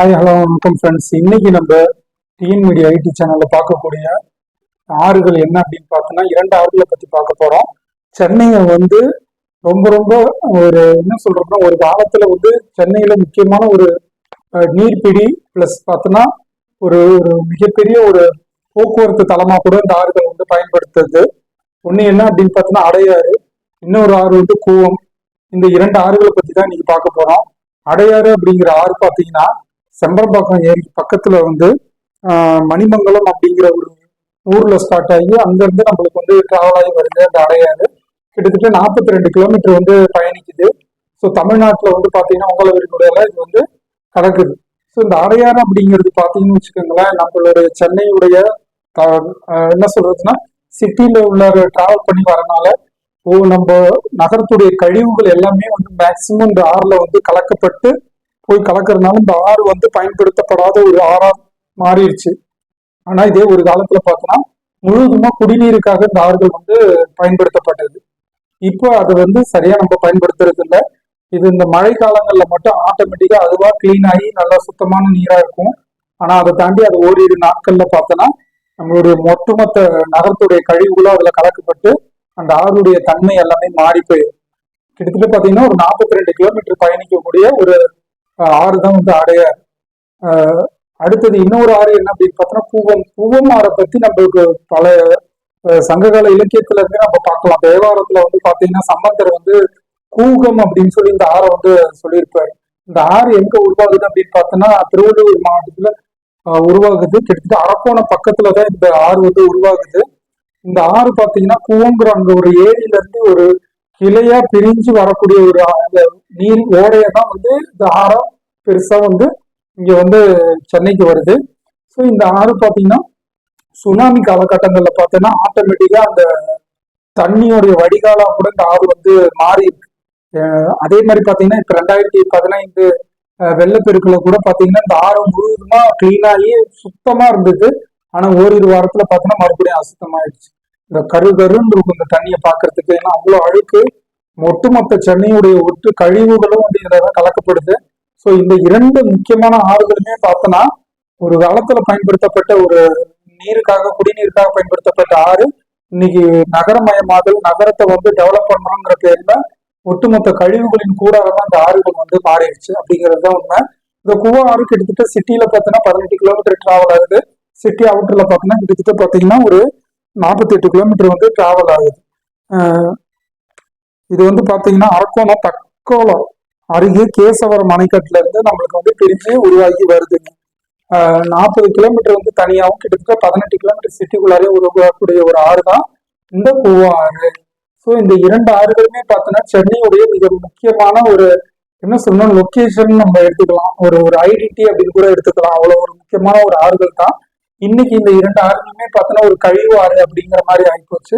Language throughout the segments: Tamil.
ஹாய் ஹலோ வணக்கம் ஃப்ரெண்ட்ஸ் இன்னைக்கு நம்ம டிஎன் மீடியா ஐடி சேனல்ல பார்க்கக்கூடிய ஆறுகள் என்ன அப்படின்னு பார்த்தோம்னா இரண்டு ஆறுகளை பத்தி பார்க்க போறோம். சென்னையை வந்து ரொம்ப ரொம்ப ஒரு என்ன சொல்றோம்னா ஒரு காலத்துல வந்து சென்னையில முக்கியமான ஒரு நீர்பிடி பிளஸ் பார்த்தோன்னா ஒரு ஒரு மிகப்பெரிய ஒரு போக்குவரத்து தளமா கூட இந்த ஆறுகள் வந்து பயன்படுத்துது. ஒன்று என்ன அப்படின்னு பார்த்தோம்னா அடையாறு. இன்னொரு ஆறு வந்து கூவம். இந்த இரண்டு ஆறுகளை பத்தி தான் இன்னைக்கு பார்க்க போறோம். அடையாறு அப்படிங்கிற ஆறு பார்த்தீங்கன்னா செம்பரம்பாக்கம் ஏரி பக்கத்துல வந்து மணிமங்கலம் அப்படிங்கிற ஒரு ஊர்ல ஸ்டார்ட் ஆகி அங்கிருந்து நம்மளுக்கு வந்து டிராவல் ஆகி வருது. அந்த அடையாறு கிட்டத்தட்ட நாற்பத்தி ரெண்டு கிலோமீட்டர் வந்து பயணிக்குது. ஸோ தமிழ்நாட்டில் வந்து பார்த்தீங்கன்னா உங்களவர்களுடைய இது வந்து கடக்குது ஸோ இந்த அடையாறு அப்படிங்கிறது பார்த்தீங்கன்னு வச்சுக்கோங்களேன் நம்மளுடைய சென்னையுடைய என்ன சொல்றதுன்னா சிட்டியில உள்ள டிராவல் பண்ணி வரனால ஓ நம்ம நகரத்துடைய கழிவுகள் எல்லாமே வந்து மேக்சிமம் இந்த ஆறுல வந்து கலக்கப்பட்டு போய் கலக்கறதுனால இந்த ஆறு வந்து பயன்படுத்தப்படாத ஒரு ஆறா மாறிடுச்சு. ஆனா இதே ஒரு காலத்துல பார்த்தோம்னா முழுதுமா குடிநீருக்காக இந்த ஆறுகள் வந்து பயன்படுத்தப்பட்டது. இப்போ அதை வந்து சரியா நம்ம பயன்படுத்துறது இல்லை. இது இந்த மழை காலங்கள்ல மட்டும் ஆட்டோமேட்டிக்கா அதுவா கிளீன் ஆகி நல்லா சுத்தமான நீரா இருக்கும். ஆனா அதை தாண்டி அது ஓரிரு நாட்கள்ல பார்த்தோன்னா நம்மளுடைய ஒட்டுமொத்த நகரத்துடைய கழிவுகளும் அதுல கலக்கப்பட்டு அந்த ஆறுடைய தன்மை எல்லாமே மாறி போயிடும். கிட்டத்தட்ட பாத்தீங்கன்னா ஒரு நாற்பத்தி ரெண்டு கிலோமீட்டர் பயணிக்கக்கூடிய ஒரு ஆறு தான் வந்து அடையார் அடுத்தது இன்னொரு ஆறு என்ன அப்படின்னு பார்த்தோம்னா பூவம். பூவம் ஆறை பத்தி நம்மளுக்கு பல சங்ககால இலக்கியத்துல இருந்து நம்ம பார்க்கலாம். தேவாரத்துல வந்து பாத்தீங்கன்னா சம்பந்தர் வந்து கூகம் அப்படின்னு சொல்லி இந்த ஆறை வந்து சொல்லியிருப்பாரு. இந்த ஆறு எங்க உருவாகுது அப்படின்னு பார்த்தோம்னா திருவள்ளூர் மாவட்டத்துல உருவாகுது. கிட்டத்தட்ட அரக்கோணம் பக்கத்துல தான் இந்த ஆறு வந்து உருவாகுது. இந்த ஆறு பாத்தீங்கன்னா கூவங்கிற அங்க ஒரு ஏரியில இருந்து ஒரு கிளையா பிரிஞ்சு வரக்கூடிய ஒரு அந்த நீர் ஓடையை தான் வந்து இந்த ஆறம் பெருசா வந்து இங்க வந்து சென்னைக்கு வருது. ஸோ இந்த ஆறு பாத்தீங்கன்னா சுனாமி காலகட்டங்கள்ல பார்த்தோன்னா ஆட்டோமேட்டிக்கா அந்த தண்ணியோடைய வடிகாலா கூட இந்த ஆறு வந்து மாறி இருக்கு. அதே மாதிரி பாத்தீங்கன்னா இப்ப ரெண்டாயிரத்தி பதினைந்து அஹ் வெள்ளப்பெருக்குல கூட பாத்தீங்கன்னா இந்த ஆறு முழுவதுமா கிளீனாகி சுத்தமாக சுத்தமா இருந்தது. ஆனா ஓரிரு வாரத்துல பார்த்தோன்னா மறுபடியும் அசுத்தமாயிடுச்சு. இந்த கரு கருன்னு இருக்கும் இந்த தண்ணியை பார்க்கறதுக்கு. ஏன்னா அவ்வளோ அழுக்கு ஒட்டுமொத்த சென்னையுடைய ஒட்டு கழிவுகளும் வந்து இதில் தான் கலக்கப்படுது. ஸோ இந்த இரண்டு முக்கியமான ஆறுகளுமே பார்த்தோன்னா ஒரு காலத்துல பயன்படுத்தப்பட்ட ஒரு நீருக்காக குடிநீருக்காக பயன்படுத்தப்பட்ட ஆறு. இன்னைக்கு நகரமயமாதல் நகரத்தை வந்து டெவலப் பண்ணணுங்கிற பேர்ல ஒட்டுமொத்த கழிவுகளின் கூடாதான் அந்த ஆறுகள் வந்து மாறிடுச்சு அப்படிங்கிறது தான் உண்மை. இந்த குவா ஆறு கிட்டத்தட்ட சிட்டியில பார்த்தோன்னா பதினெட்டு கிலோமீட்டர் டிராவல் ஆகுது. சிட்டி அவுட்டர்ல பார்த்தோன்னா கிட்டத்தட்ட பார்த்தீங்கன்னா ஒரு நாற்பத்தி எட்டு கிலோமீட்டர் வந்து டிராவல் ஆகுது. இது வந்து பார்த்தீங்கன்னா அரக்கோணம் தக்கோலம் அருகே கேசவரம் அணைக்கட்டுல இருந்து நம்மளுக்கு வந்து பிரிஞ்சு உருவாகி வருதுங்க நாற்பது கிலோமீட்டர் வந்து தனியாகவும் கிட்டத்தட்ட பதினெட்டு கிலோமீட்டர் சிட்டிக்குள்ளாரே உருவாகக்கூடிய ஒரு ஆறு தான் இந்த கூவா ஆறு. ஸோ இந்த இரண்டு ஆறுகளுமே பார்த்தோன்னா சென்னையுடைய மிக முக்கியமான ஒரு என்ன சொல்லணும் லொக்கேஷன் நம்ம எடுத்துக்கலாம். ஒரு ஒரு ஐடிடி அப்படின்னு கூட எடுத்துக்கலாம். அவ்வளோ ஒரு முக்கியமான ஒரு ஆறுகள் தான். இன்னைக்கு இந்த இரண்டு ஆறுகளுமே பார்த்தோன்னா ஒரு கழிவு ஆறு அப்படிங்கிற மாதிரி ஆகிப்போச்சு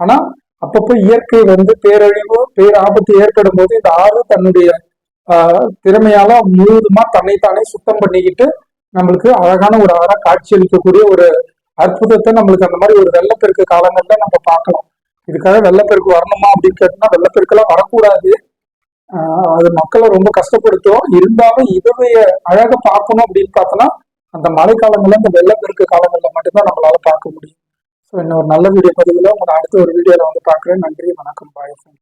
ஆனா அப்பப்போ இயற்கை வந்து பேரழிவு பேராபத்து ஏற்படும் போது இந்த ஆறு தன்னுடைய திறமையால முழுவதுமா தன்னைத்தானே சுத்தம் பண்ணிக்கிட்டு நம்மளுக்கு அழகான ஒரு ஆறா காட்சியளிக்கக்கூடிய ஒரு அற்புதத்தை நம்மளுக்கு அந்த மாதிரி ஒரு வெள்ளப்பெருக்கு காலங்கள்ல நம்ம பார்க்கலாம் இதுக்காக வெள்ளப்பெருக்கு வரணுமா அப்படின்னு கேட்டோம்னா வெள்ளப்பெருக்கெல்லாம் வரக்கூடாது. அது மக்களை ரொம்ப கஷ்டப்படுத்தும். இருந்தாலும் இதுவைய அழகை பார்க்கணும் அப்படின்னு பார்த்தோம்னா அந்த மழைக்காலங்களில் அந்த வெள்ளப்பெருக்கு காலங்கள்ல மட்டும்தான் நம்மளால பார்க்க முடியும். ஸோ இன்னொரு நல்ல வீடியோ பதிவில் உங்களை அடுத்த ஒரு வீடியோவில் வந்து பார்க்குறேன். நன்றி வணக்கம் பாய்